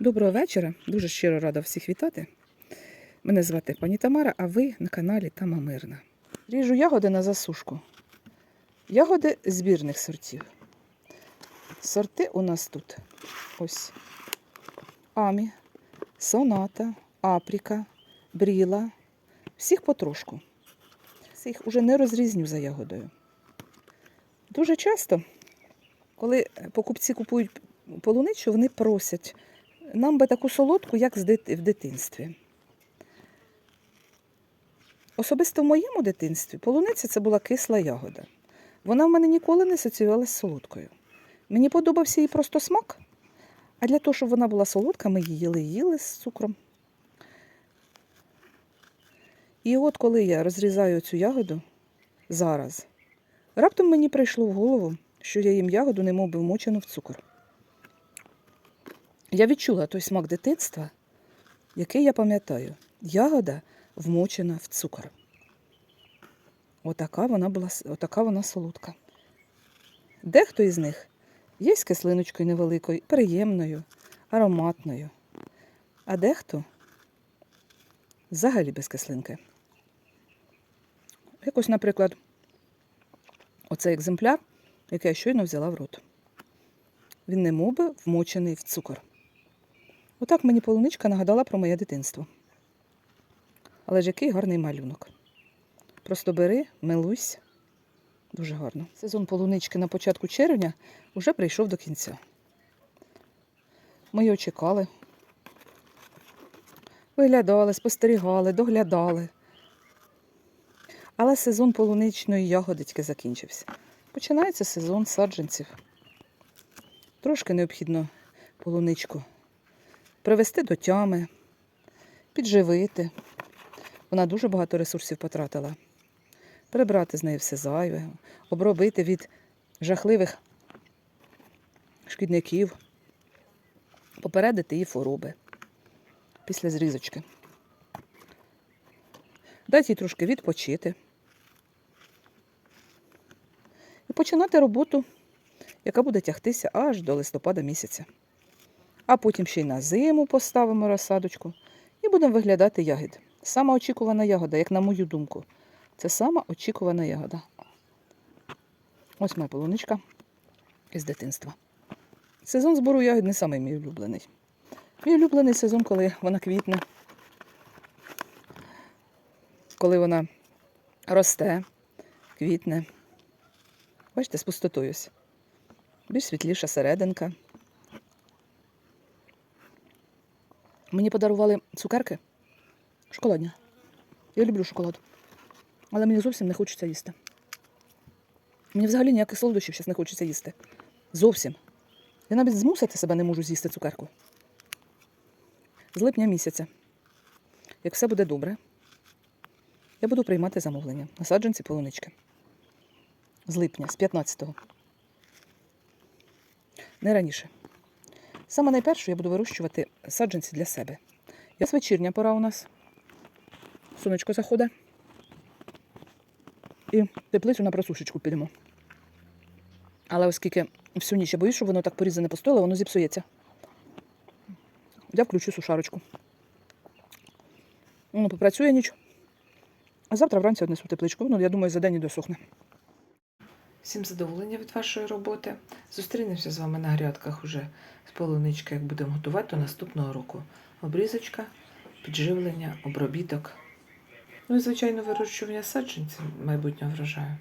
Доброго вечора. Дуже щиро рада всіх вітати. Мене звати пані Тамара, а ви на каналі Тама Мирна. Ріжу ягоди на засушку. Ягоди збірних сортів. Сорти у нас тут ось Амі, Соната, Апріка, Бріла. Всіх потрошку. Всіх уже не розрізню за ягодою. Дуже часто, коли покупці купують полуничу, вони просять нам би таку солодку, як в дитинстві. Особисто в моєму дитинстві полуниця це була кисла ягода. Вона в мене ніколи не асоціювалася з солодкою. Мені подобався її просто смак, а для того, щоб вона була солодка, ми її їли їли з цукром. І от коли я розрізаю цю ягоду зараз, раптом мені прийшло в голову, що я їм ягоду не би вмочену в цукор. Я відчула той смак дитинства, який я пам'ятаю. Ягода вмочена в цукор. Отака вона була, отака вона солодка. Дехто із них є з кислиночкою невеликою, приємною, ароматною. А дехто взагалі без кислинки. Якось, наприклад, оцей екземпляр, який я щойно взяла в рот. Він не би вмочений в цукор. Отак мені полуничка нагадала про моє дитинство. Але ж який гарний малюнок. Просто бери, милуйся. Дуже гарно. Сезон полунички на початку червня вже прийшов до кінця. Ми його чекали. Виглядали, спостерігали, доглядали. Але сезон полуничної ягоди тільки закінчився. Починається сезон саджанців. Трошки необхідно полуничку привести до тями, підживити. Вона дуже багато ресурсів потратила. Прибрати з неї все зайве, обробити від жахливих шкідників, попередити її хвороби після зрізочки. Дати їй трошки відпочити. І починати роботу, яка буде тягтися аж до листопада місяця а потім ще й на зиму поставимо розсадочку і будемо виглядати ягід. Сама очікувана ягода, як на мою думку. Це сама очікувана ягода. Ось моя полуничка із дитинства. Сезон збору ягід не самий мій улюблений. Мій улюблений сезон, коли вона квітне, коли вона росте, квітне. Бачите, з пустотою. Більш світліша серединка. Мені подарували цукерки шоколадні. Я люблю шоколад. Але мені зовсім не хочеться їсти. Мені взагалі ніяких солодощів зараз не хочеться їсти. Зовсім. Я навіть змусити себе не можу з'їсти цукерку. З липня місяця. Як все буде добре, я буду приймати замовлення на саджанці полунички. З липня, з 15-го. Не раніше. Саме найперше я буду вирощувати саджанці для себе. Якраз вечірня пора у нас. Сонечко заходить. І теплицю на просушечку підемо. Але оскільки всю ніч я боюсь, щоб воно так порізане постояло, воно зіпсується. Я включу сушарочку. Воно попрацює ніч. А завтра вранці однесу тепличку. Ну, я думаю, за день і досохне. Всім задоволення від вашої роботи. Зустрінемося з вами на грядках уже з полунички, як будемо готувати до наступного року. Обрізочка, підживлення, обробіток. Ну і, звичайно, вирощування саджанців майбутнього врожаю.